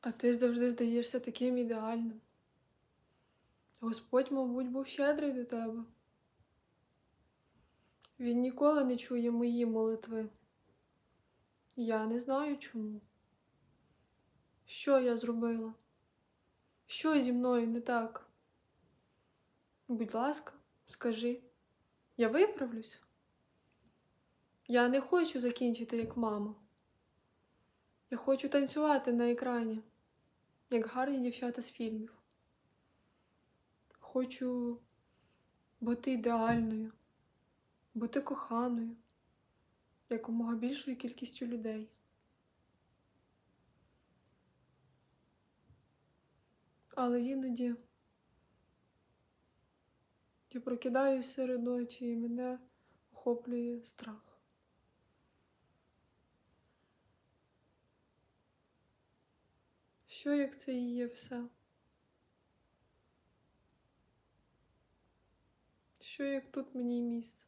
А ти завжди здаєшся таким ідеальним. Господь, мабуть, був щедрий до тебе. Він ніколи не чує мої молитви. Я не знаю чому. Що я зробила? Що зі мною не так? Будь ласка, скажи, я виправлюсь. Я не хочу закінчити як мама. Я хочу танцювати на екрані, як гарні дівчата з фільмів. Хочу бути ідеальною, бути коханою якомога більшою кількістю людей. Але іноді я прокидаюся серед ночі і мене охоплює страх. Що як це і є все? Що як тут мені місце?